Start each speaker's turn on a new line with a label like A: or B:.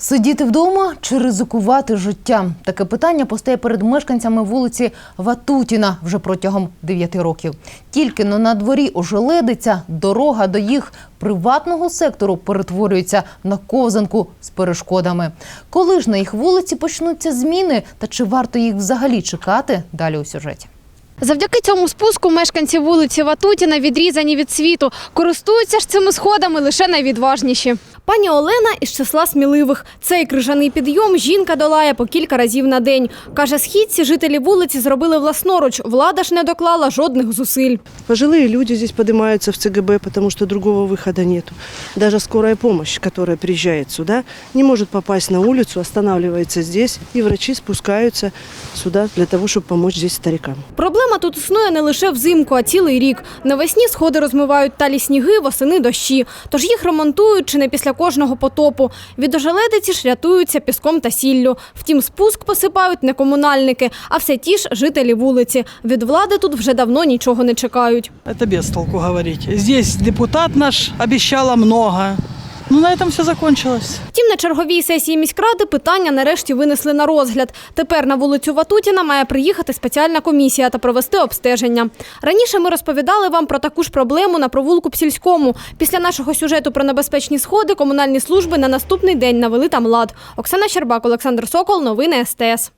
A: Сидіти вдома чи ризикувати життя? Таке питання постає перед мешканцями вулиці Ватутіна вже протягом 9 років. Тільки но на дворі ожеледиться, дорога до їх приватного сектору перетворюється на ковзанку з перешкодами. Коли ж на їх вулиці почнуться зміни та чи варто їх взагалі чекати? Далі у сюжеті.
B: Завдяки цьому спуску мешканці вулиці Ватутіна відрізані від світу. Користуються ж цими сходами лише найвідважніші. Пані Олена із числа сміливих. Цей крижаний підйом жінка долає по кілька разів на день. Каже, східці жителі вулиці зробили власноруч. Влада ж не доклала жодних зусиль.
C: Пожилые люди здесь поднимаются в ЦГБ, потому что другого выхода нету. Даже скорая помощь, которая приезжает сюда, не может попасть на улицу, останавливается здесь, и врачи спускаются сюда для того, чтобы помочь здесь старикам.
B: Проблема тут існує не лише взимку, а цілий рік. Навесні сходи розмивають талі сніги, восени дощі. Тож їх ремонтують чи не після кожного потопу. Від ожеледиці ж рятуються піском та сіллю. Втім, спуск посипають не комунальники, а все ті ж жителі вулиці. Від влади тут вже давно нічого не чекають.
D: Це без толку говорити. Здесь депутат наш обіцяла много. Ну, на этом все закончилось.
B: Втім, на черговій сесії міськради питання нарешті винесли на розгляд. Тепер на вулицю Ватутіна має приїхати спеціальна комісія та провести обстеження. Раніше ми розповідали вам про таку ж проблему на провулку Псільському. Після нашого сюжету про небезпечні сходи комунальні служби на наступний день навели там лад. Оксана Щербак, Олександр Сокол, новини СТС.